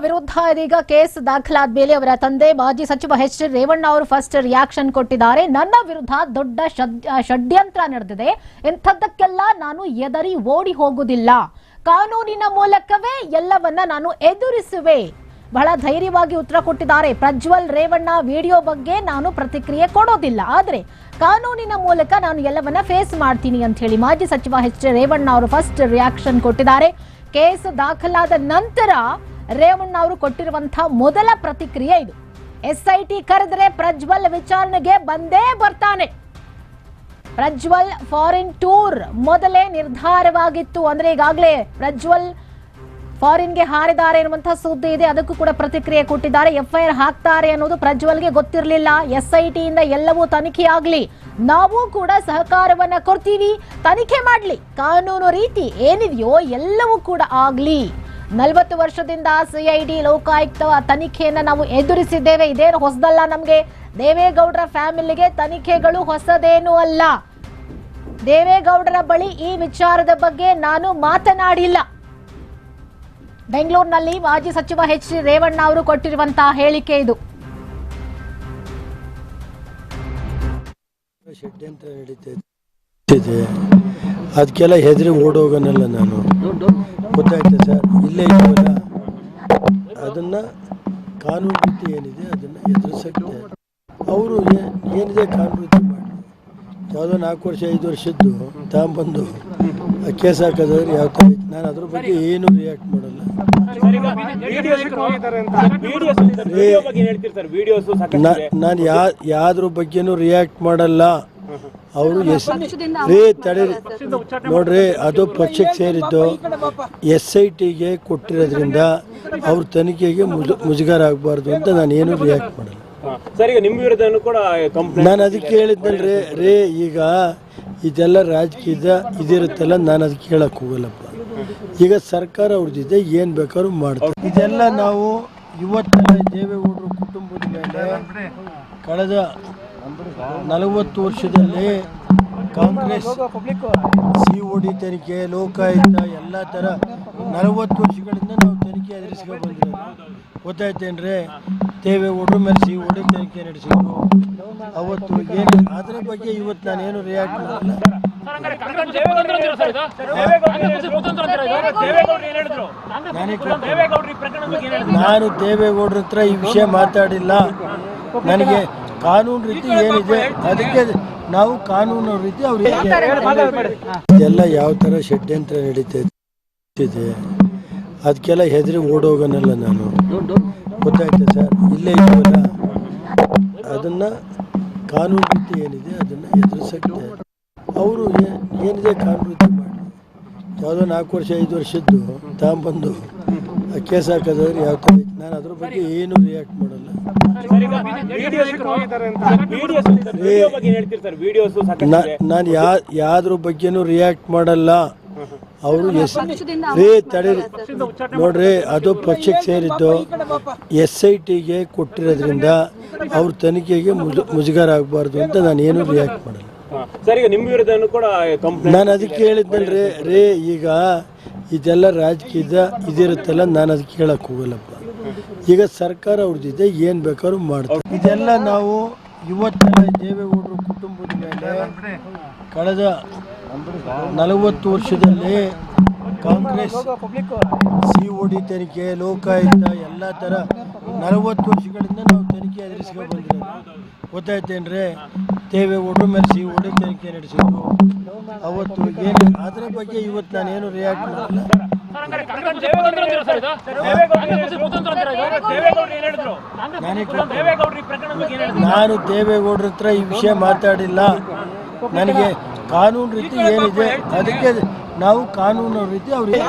ವಿರುದ್ಧ ಇದೀಗ ಕೇಸ್ ದಾಖಲಾದ ಮೇಲೆ ಅವರ ತಂದೆ ಮಾಜಿ ಸಚಿವ ಎಚ್ ರೇವಣ್ಣ ಅವರು ಫಸ್ಟ್ ರಿಯಾಕ್ಷನ್ ಕೊಟ್ಟಿದ್ದಾರೆ. ನನ್ನ ವಿರುದ್ಧ ದೊಡ್ಡ ಷಡ್- ಷಡ್ಯಂತ್ರ ನಡೆದಿದೆ. ಇಂಥದ್ದಕ್ಕೆಲ್ಲ ನಾನು ಎದರಿ ಓಡಿ ಹೋಗುವುದಿಲ್ಲ. ಕಾನೂನಿನ ಮೂಲಕವೇ ಎಲ್ಲವನ್ನ ನಾನು ಎದುರಿಸುವೆ. ಬಹಳ ಧೈರ್ಯವಾಗಿ ಉತ್ತರ ಕೊಟ್ಟಿದ್ದಾರೆ. ಪ್ರಜ್ವಲ್ ರೇವಣ್ಣ ವಿಡಿಯೋ ಬಗ್ಗೆ ನಾನು ಪ್ರತಿಕ್ರಿಯೆ ಕೊಡೋದಿಲ್ಲ. ಆದರೆ ಕಾನೂನಿನ ಮೂಲಕ ನಾನು ಎಲ್ಲವನ್ನ ಫೇಸ್ ಮಾಡ್ತೀನಿ ಅಂತ ಹೇಳಿ ಮಾಜಿ ಸಚಿವ ಎಚ್ ರೇವಣ್ಣ ಅವರು ಫಸ್ಟ್ ರಿಯಾಕ್ಷನ್ ಕೊಟ್ಟಿದ್ದಾರೆ. ಕೇಸ್ ದಾಖಲಾದ ನಂತರ ರೇವಣ್ಣ ಅವರು ಕೊಟ್ಟಿರುವಂತಹ ಮೊದಲ ಪ್ರತಿಕ್ರಿಯೆ ಇದು. ಎಸ್ಐಟಿ ಕರೆದ್ರೆ ಪ್ರಜ್ವಲ್ ವಿಚಾರಣೆಗೆ ಬಂದೇ ಬರ್ತಾನೆ. ಪ್ರಜ್ವಲ್ ಫಾರಿನ್ ಟೂರ್ ಮೊದಲೇ ನಿರ್ಧಾರವಾಗಿತ್ತು. ಅಂದ್ರೆ ಈಗಾಗಲೇ ಪ್ರಜ್ವಲ್ ಫಾರಿನ್ಗೆ ಹಾರಿದ್ದಾರೆ ಎನ್ನುವಂತಹ ಸುದ್ದಿ ಇದೆ. ಅದಕ್ಕೂ ಕೂಡ ಪ್ರತಿಕ್ರಿಯೆ ಕೊಟ್ಟಿದ್ದಾರೆ. ಎಫ್ಐಆರ್ ಹಾಕ್ತಾರೆ ಅನ್ನೋದು ಪ್ರಜ್ವಲ್ಗೆ ಗೊತ್ತಿರಲಿಲ್ಲ. ಎಸ್ಐಟಿಯಿಂದ ಎಲ್ಲವೂ ತನಿಖೆ ಆಗ್ಲಿ. ನಾವು ಕೂಡ ಸಹಕಾರವನ್ನ ಕೊಡ್ತೀವಿ. ತನಿಖೆ ಮಾಡ್ಲಿ. ಕಾನೂನು ರೀತಿ ಏನಿದೆಯೋ ಎಲ್ಲವೂ ಕೂಡ ಆಗ್ಲಿ. ನಲವತ್ತು ವರ್ಷದಿಂದ ಸಿಐಡಿ ಲೋಕಾಯುಕ್ತ ತನಿಖೆಯನ್ನು ನಾವು ಎದುರಿಸಿದ್ದೇವೆ. ಇದೇನು ಹೊಸದಲ್ಲ ನಮಗೆ? ದೇವೇಗೌಡರ ಫ್ಯಾಮಿಲಿಗೆ ತನಿಖೆಗಳು ಹೊಸದೇನೂ ಅಲ್ಲ. ದೇವೇಗೌಡರ ಬಳಿ ಈ ವಿಚಾರದ ಬಗ್ಗೆ ನಾನು ಮಾತನಾಡಿಲ್ಲ. ಬೆಂಗಳೂರಿನಲ್ಲಿ ಮಾಜಿ ಸಚಿವ ಎಚ್ ಡಿ ರೇವಣ್ಣ ಅವರು ಕೊಟ್ಟಿರುವಂತಹ ಹೇಳಿಕೆ ಇದು. ಅದಕ್ಕೆಲ್ಲ ಹೆದರಿ ಓಡೋಗನಲ್ಲ ನಾನು. ಗೊತ್ತಾಯ್ತಾ ಸರ್? ಇಲ್ಲೇ ಇದ್ದೀವಲ್ಲ ಅದನ್ನ ಕಾನೂನು ರೀತಿ ಏನಿದೆ ಅದನ್ನ ಎದುರಿಸಕ್ಕೆ ಅವರು ಏನಿದೆ ಕಾನೂನು ರೀತಿ ಮಾಡಿ ಯಾವುದೋ ನಾಲ್ಕು ವರ್ಷ ಐದು ವರ್ಷದ್ದು ತಗೊಂಬಂದು ಆ ಕೇಸ್ ಹಾಕೋದವ್ರು ಯಾವ ಥರ ನಾನು ಅದ್ರ ಬಗ್ಗೆ ಏನು ರಿಯಾಕ್ಟ್ ಮಾಡಲ್ಲ. ನಾ- ನಾನು ಯಾ ಯಾವ್ದ್ರ ಬಗ್ಗೆನೂ ರಿಯಾಕ್ಟ್ ಮಾಡಲ್ಲ. ಅವರು ಎಸ್ ರೇ ತಡೆ ನೋಡ್ರಿ ಅದು ಪಕ್ಷಕ್ಕೆ ಸೇರಿದ್ದು ಎಸ್ ಐ ಟಿಗೆ ಕೊಟ್ಟಿರೋದ್ರಿಂದ ಅವ್ರ ತನಿಖೆಗೆ ಮುಜು ಮುಜುಗರ ಆಗಬಾರ್ದು ಅಂತ ನಾನು ಏನು ರಿಯಾಕ್ಟ್ ಮಾಡಲ್ಲ. ಸರ್ ಈಗ ನಿಮ್ಮ ವಿರುದ್ಧನೂ ಕೂಡ ಕಂಪ್ಲೇಂಟ್ ನಾನು ಅದಕ್ಕೆ ಹೇಳಿದ್ದಲ್ರಿ ರೇ ಈಗ ಇದೆಲ್ಲ ರಾಜಕೀಯದ ಇದಿರುತ್ತಲ್ಲ ನಾನು ಅದಕ್ಕೆ ಹೇಳಕ್ ಹೋಗಲ್ಲಪ್ಪ. ಈಗ ಸರ್ಕಾರ ಅವ್ರದ್ದಿದೆ ಏನು ಬೇಕಾದ್ರೂ ಮಾಡ್ತಾರೆ. ಇದೆಲ್ಲ ನಾವು ಇವತ್ತು ದೇವೇಗೌಡರು ಕುಟುಂಬದ ಮೇಲೆ ಕಳೆದ ನಲವತ್ತು ವರ್ಷದಲ್ಲಿ ಕಾಂಗ್ರೆಸ್ ಸಿ ಓ ಡಿ ತನಿಖೆ ಲೋಕಾಯುಕ್ತ ಎಲ್ಲ ಥರ ನಲವತ್ತು ವರ್ಷಗಳಿಂದ ನಾವು ತನಿಖೆ ಎದುರಿಸ್ಕೊಂಡು ಬಂದಿರೋದು. ಗೊತ್ತಾಯ್ತೇನ್ರಿ ದೇವೇಗೌಡರು ಮೇಲೆ ಸಿ ಒ ಡಿ ತನಿಖೆ ನಡೆಸಿದ್ರು. ಅವತ್ತು ಏನು ಅದರ ಬಗ್ಗೆ ಇವತ್ತು ನಾನೇನು ರಿಯಾಕ್ಟ್ ಮಾಡಲ್ಲ. ನಾನೇ ನಾನು ದೇವೇಗೌಡರ ಹತ್ರ ಈ ವಿಷಯ ಮಾತಾಡಿಲ್ಲ. ನನಗೆ ಕಾನೂನು ರೀತಿ ಏನಿದೆ ಅದಕ್ಕೆ ನಾವು ಕಾನೂನು ರೀತಿ ಅವ್ರಿಗೆ ಇದೆಲ್ಲ ಯಾವ ಥರ ಷಡ್ಯಂತ್ರ ನಡೀತಿದೆ ಅದಕ್ಕೆಲ್ಲ ಹೆದರಿ ಓಡೋಗನಲ್ಲ ನಾನು. ಗೊತ್ತಾಯ್ತಾ ಸರ್? ಇಲ್ಲೇ ಇದ್ದೀವಲ್ಲ ಅದನ್ನ ಕಾನೂನು ರೀತಿ ಏನಿದೆ ಅದನ್ನ ಎದುರಿಸಕ್ಕೆ. ಅವರು ಏನಿದೆ ಕಾನೂನು ರೀತಿ ಮಾಡಿ ಯಾವುದೋ ನಾಲ್ಕು ವರ್ಷ ಐದು ವರ್ಷದ್ದು ತಗೊಂಬಂದು ಆ ಕೇಸ್ ಹಾಕೋದಾದ್ರೆ ಯಾವ ಥರ? ನಾನು ಅದ್ರ ಬಗ್ಗೆ ಏನು ರಿಯಾಕ್ಟ್ ಮಾಡಲ್ಲ. ವಿಡಿಯೋ ಬಗ್ಗೆ ಏನ್ ಹೇಳ್ತೀರಿ ಸರ್ ವಿಡಿಯೋಸ್ ಸಾಕಷ್ಟು ನಾನು ಯಾ ಯಾವ್ದ್ರ ಬಗ್ಗೆನೂ ರಿಯಾಕ್ಟ್ ಮಾಡಲ್ಲ. ಅವರು ಎಸ್ ರೇ ತಡೆ ನೋಡ್ರಿ ಅದು ಪಕ್ಷಕ್ಕೆ ಸೇರಿದ್ದು ಎಸ್ ಐ ಟಿಗೆ ಕೊಟ್ಟಿರೋದ್ರಿಂದ ಅವ್ರ ತನಿಖೆಗೆ ಮುಜು ಮುಜುಗರ ಆಗಬಾರ್ದು ಅಂತ ನಾನು ಏನು ರಿಯಾಕ್ಟ್ ಮಾಡಲ್ಲ. ಸರ್ ಈಗ ನಿಮ್ಮ ವಿರುದ್ಧನೂ ಕೂಡ ಕಂಪ್ಲೇಂಟ್ ನಾನು ಅದಕ್ಕೆ ಹೇಳಿದ್ನಲ್ರಿ ರೇ ಈಗ ಇದೆಲ್ಲ ರಾಜಕೀಯದ ಇದಿರುತ್ತಲ್ಲ ನಾನು ಅದಕ್ಕೆ ಹೇಳಕ್ ಹೋಗಲ್ಲಪ್ಪ. ಈಗ ಸರ್ಕಾರ ಅವ್ರದ್ದಿದೆ ಏನು ಬೇಕಾದ್ರೂ ಮಾಡ್ತಾರೆ. ಇದೆಲ್ಲ ನಾವು ಇವತ್ತಿನ ದೇವೇಗೌಡರು ಕುಟುಂಬದ ಮೇಲೆ ಕಳೆದ ನಲವತ್ತು ವರ್ಷದಲ್ಲಿ ಕಾಂಗ್ರೆಸ್, ಸಿ ಒ ಡಿ ತನಿಖೆ, ಲೋಕಾಯುಕ್ತ, ಎಲ್ಲ ಥರ ನಲವತ್ತು ವರ್ಷಗಳಿಂದ ನಾವು ತನಿಖೆ ಎದುರಿಸ್ಕೊಂಡು ಬಂದಿರೋದು. ಗೊತ್ತಾಯ್ತೇನ್ರಿ ದೇವೇಗೌಡರು ಮೇಲೆ ಸಿ ಒ ಡಿ ತನಿಖೆ ನಡೆಸಿದ್ರು. ಅವತ್ತು ಏನು ಅದರ ಬಗ್ಗೆ ಇವತ್ತು ನಾನೇನು ರಿಯಾಕ್ಟ್ ಮಾಡಲ್ಲ. ನಾನು ದೇವೇಗೌಡರ ಹತ್ರ ಈ ವಿಷಯ ಮಾತಾಡಿಲ್ಲ. ನನಗೆ ಕಾನೂನು ರೀತಿ ಏನಿದೆ ಅದಕ್ಕೆ ನಾವು ಕಾನೂನು ರೀತಿ ಅವ್ರಿಗೆ